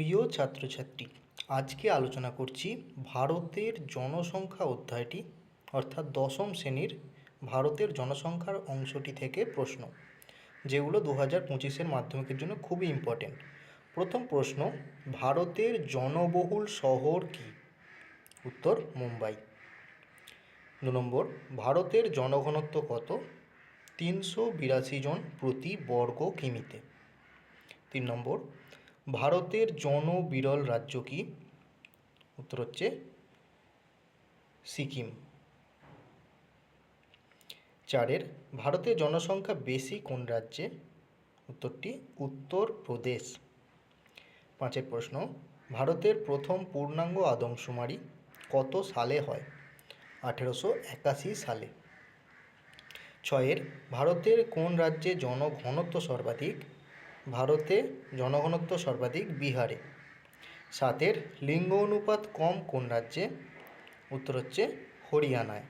প্রিয় ছাত্রছাত্রী, আজকে আলোচনা করছি ভারতের জনসংখ্যা অধ্যায়টি, অর্থাৎ দশম শ্রেণির ভারতের জনসংখ্যার অংশটি থেকে প্রশ্ন, যেগুলো দু হাজার পঁচিশের মাধ্যমিকের জন্য খুবই ইম্পর্টেন্ট প্রথম প্রশ্ন, ভারতের জনবহুল শহর কি? উত্তর, মুম্বাই। দু নম্বর, ভারতের জনঘনত্ব কত? তিনশো বিরাশি জন প্রতি বর্গ কিমিতে। তিন নম্বর ভারতের জনবিরল রাজ্য কি? উত্তর হচ্ছে সিকিম। চারের, ভারতের জনসংখ্যা বেশি কোন রাজ্যে? উত্তরটি উত্তরপ্রদেশ। পাঁচের প্রশ্ন, ভারতের প্রথম পূর্ণাঙ্গ আদমশুমারি কত সালে হয়? আঠেরোশো একাশি সালে। ছয়ের, ভারতের কোন রাজ্যে জনঘনত্ব সর্বাধিক? ভারতে জনঘনত্ব সর্বাধিক বিহারে। সাতের লিঙ্গ অনুপাত কম কোন রাজ্যে? উত্তর হচ্ছে হরিয়ানায়।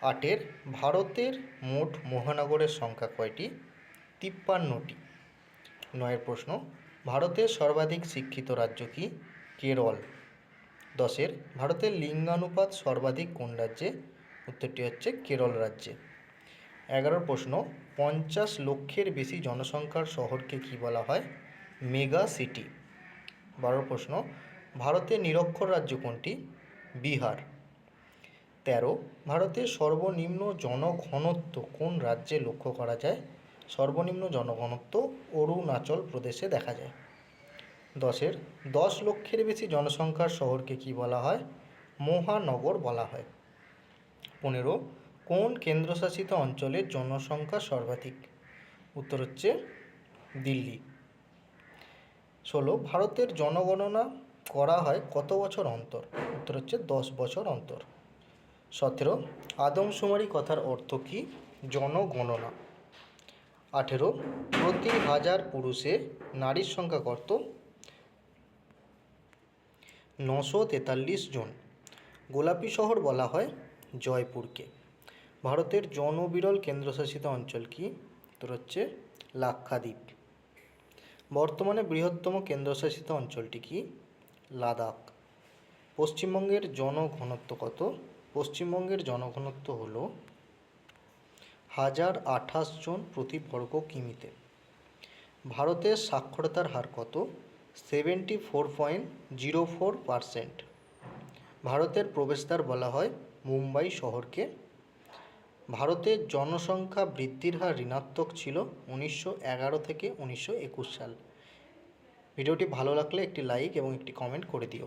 আটের ভারতের মোট মহানগরের সংখ্যা কয়টি? তিপ্পান্নটি। নয়ের প্রশ্ন, ভারতের সর্বাধিক শিক্ষিত রাজ্য কি? কেরল। দশের, ভারতের লিঙ্গানুপাত সর্বাধিক কোন রাজ্যে? উত্তরটি হচ্ছে কেরল রাজ্যে। এগারোর প্রশ্ন, পঞ্চাশ লক্ষের বেশি জনসংখ্যার শহরকে কী বলা হয়? Mega city. বারো প্রশ্ন, ভারতের নিরক্ষর রাজ্য কোনটি? বিহার। তেরো, ভারতের সর্বনিম্ন জনঘনত্ব কোন রাজ্যে লক্ষ্য করা যায়? সর্বনিম্ন জনঘনত্ব অরুণাচল প্রদেশে দেখা যায়। দশের, দশ লক্ষের বেশি জনসংখ্যার শহরকে কি বলা হয়? মহানগর বলা হয়। পনেরো কোন কেন্দ্রশাসিত অঞ্চলের জনসংখ্যা সর্বাধিক? উত্তর হচ্ছে দিল্লি। ষোলো, ভারতের জনগণনা করা হয় কত বছর অন্তর? উত্তর হচ্ছে দশ বছর অন্তর। সতেরো, আদমশুমারি কথার অর্থ কী? জনগণনা। আঠেরো, প্রতি হাজার পুরুষে নারীর সংখ্যা কত? নশো তেতাল্লিশ জন। গোলাপি শহর বলা হয় জয়পুরকে। ভারতের জনবিরল কেন্দ্রশাসিত অঞ্চল কি? উত্তর হচ্ছে লাক্ষাদ্বীপ। বর্তমানে বৃহত্তম কেন্দ্রশাসিত অঞ্চলটি কি? লাদাখ। পশ্চিমবঙ্গের জনঘনত্ব কত? পশ্চিমবঙ্গের জনঘনত্ব হল হাজার আঠাশ জন প্রতি বর্গ কিমিতে। ভারতের সাক্ষরতার হার কত? Seventy four point zero four percent. ভারতের প্রবেশদ্বার বলা হয় মুম্বাই শহরকে ভারতের জনসংখ্যা বৃদ্ধির হার ঋণাত্মক ছিল উনিশশো এগারো থেকে উনিশশো একুশ সাল। ভিডিওটি ভালো লাগলে একটি লাইক এবং একটি কমেন্ট করে দিও।